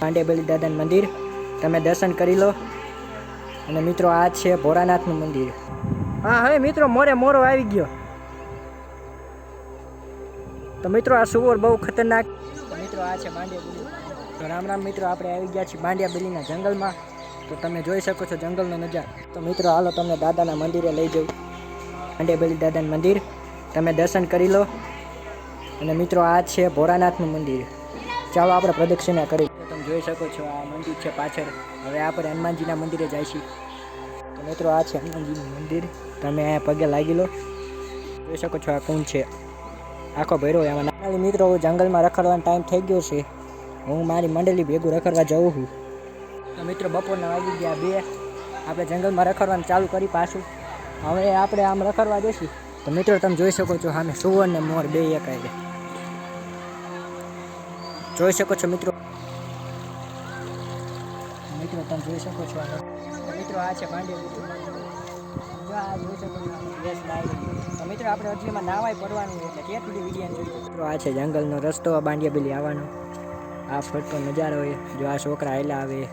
પાંડે બલી દાદાનું મંદિર. તમે દર્શન કરી લો. અને મિત્રો, આ છે ભોળાનાથનું મંદિર. હા હવે મિત્રો, મોરે મોરો આવી ગયો. તો મિત્રો, આ સુવર બહુ ખતરનાક. મિત્રો, આ છે બાંડિયા બલી તો રામ રામ, મિત્રો, આપણે આવી ગયા છીએ બાંડિયા બલીના જંગલમાં. તો તમે જોઈ શકો છો જંગલનો નજારો. તો મિત્રો, હાલો તમને દાદાના મંદિરે લઈ જાઉં. બાંડિયા બલી દાદાનું મંદિર. તમે દર્શન કરી લો. અને મિત્રો, આ છે ભોળાનાથનું મંદિર. ચાલો, આપણે પ્રદક્ષિણા કરી. જોઈ શકો છો, આ મંદિર છે પાછળ. હવે આપણે હનુમાનજીના મંદિરે છીએ તો મિત્રો, આ છે હનુમાનજીનું મંદિર. તમે અહીંયા પગે લાગી લો. જોઈ શકો છો, આ કુંડ છે. આખો ભર્યો એમાં નાના મિત્રો જંગલમાં રખડવાનો ટાઈમ થઈ ગયો છે. હું મારી મંડળી ભેગું રખડવા જાઉં છું. તો મિત્રો, બપોરના વાગી ગયા બે. આપણે જંગલમાં રખડવાનું ચાલુ કરી પાછું. હવે આપણે આમ રખડવા જઈશું. તો મિત્રો, તમે જોઈ શકો છો સામે સુવર્ણ ને મોર બે એકાઈ જોઈ શકો છો મિત્રો મિત્રો, તમે જોઈ શકો છો મિત્રો, આ છે જો છો મિત્રો, આપણે નાવાય પડવાનું છે, એટલે મિત્રો, આ છે જંગલનો રસ્તો બાંડિયા બેલી આવવાનો. આ ફરતો નજારો હોય જો આ છોકરા એલા આવે.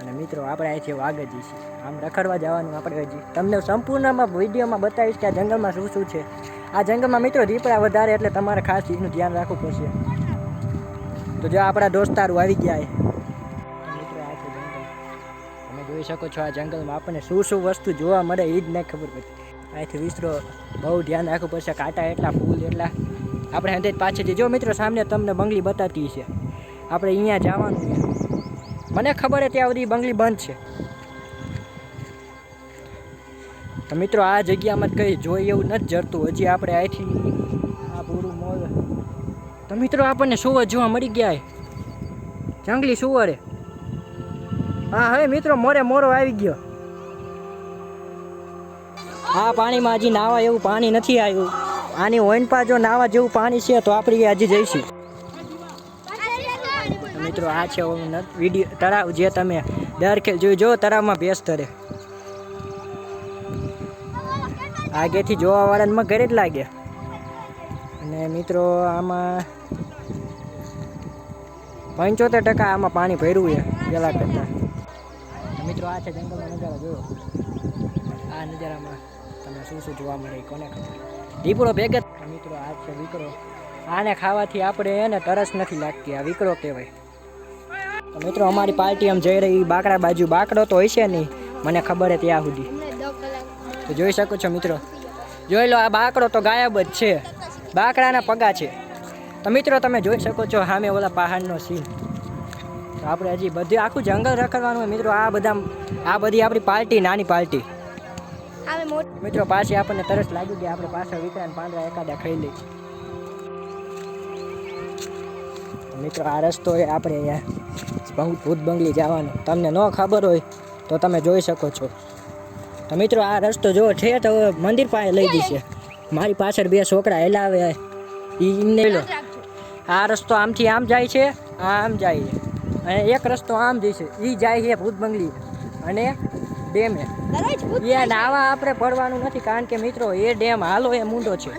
અને મિત્રો, આપણે અહીંથી આગળ જઈશું. આમ રખડવા જવાનું આપણે હજી. તમને સંપૂર્ણમાં વિડીયોમાં બતાવીશ કે આ જંગલમાં શું શું છે. આ જંગલમાં મિત્રો દીપડા વધારે, એટલે તમારે ખાસ ચીજનું ધ્યાન રાખવું પડશે. તો જો આપણા દોસ્તારો આવી ગયા જોઈ શકો છો આ જંગલમાં આપણને શું શું વસ્તુ જોવા મળે એ જ નહીં ખબર પડતી. અહીંથી વિસ્તરો બહુ ધ્યાન રાખવું પડશે, કાંટા એટલા, ફૂલ એટલા. આપણે અંદર પાછળથી જો મિત્રો સામને તમને બંગલી બતાવતી છે આપણે અહીંયા જવાનું મને ખબર હતી ત્યાં સુધી બંગલી બંધ છે. તો મિત્રો આ જગ્યામાં કંઈ જોઈ એવું નથી જરતું. હજી આપણે અહીંથી આ પૂરું મોલ તો મિત્રો આપણને સુવર જોવા મળી ગયા જંગલી સુવરે હા, હવે મિત્રો, મોરે મોરો આવી ગયો. આ પાણીમાં હજી નાવા એવું પાણી નથી આવ્યું. આની ઓઈનપા જો નાવા જેવું પાણી છે, તો આપણે હજી જઈશું. મિત્રો, આ છે વીડિયો તળાવ જે તમે દર ખેલ જોઈ જો તળાવમાં ભેંસ તરે આગેથી જોવા વાળાને ઘરે જ લાગે. અને મિત્રો, આમાં પંચોતેર ટકા આમાં પાણી ભર્યું છે, પેલા કરતાં. મિત્રો, આ છે જંગલનો નજારો જોયો આ નજારામાં તમને શું શું જોવા મળે કોને દીપડો ભેગે મિત્રો, આ છે દીકરો આને ખાવાથી આપણે એને તરસ નથી લાગતી, આ વિકરો કહેવાય. તો મિત્રો, અમારી પાર્ટી આમ જઈ રહી, બાકડા બાજુ બાકડો તો હશે નહીં. મને ખબર ત્યાં સુધી. તો જોઈ શકો છો મિત્રો. જોઈ લો, આ બાકડો તો ગાયબ જ છે. બાકડાના પગા છે. તો મિત્રો, તમે જોઈ શકો છો સામે ઓલા પહાડનો સીન આપણે હજી બધું આખું જંગલ રખડવાનું હોય. મિત્રો આ બધા આ બધી આપણી પાર્ટી નાની પાર્ટી મિત્રો પાછી આપણને તરસ લાગી કે આપણે પાછળ વિકરાન પાંદડા એકાદા ખાઈ લઈ મિત્રો આ રસ્તો એ આપણે અહીંયા ભૂત બંગલી જવાનો. તમને ન ખબર હોય તો તમે જોઈ શકો છો. તો મિત્રો આ રસ્તો જો છે તો મંદિર પાસે લઈ જશે. મારી પાછળ બે છોકરા હેલાવે એમને લો આ રસ્તો આમથી આમ જાય છે આ આમ જાય છે. અને એક રસ્તો આમ છે એ જાય છે ભૂત બંગલી અને ડેમે એ નાવા આપણે પડવાનું નથી કારણ કે મિત્રો એ ડેમ હાલો એ મૂંડો છે.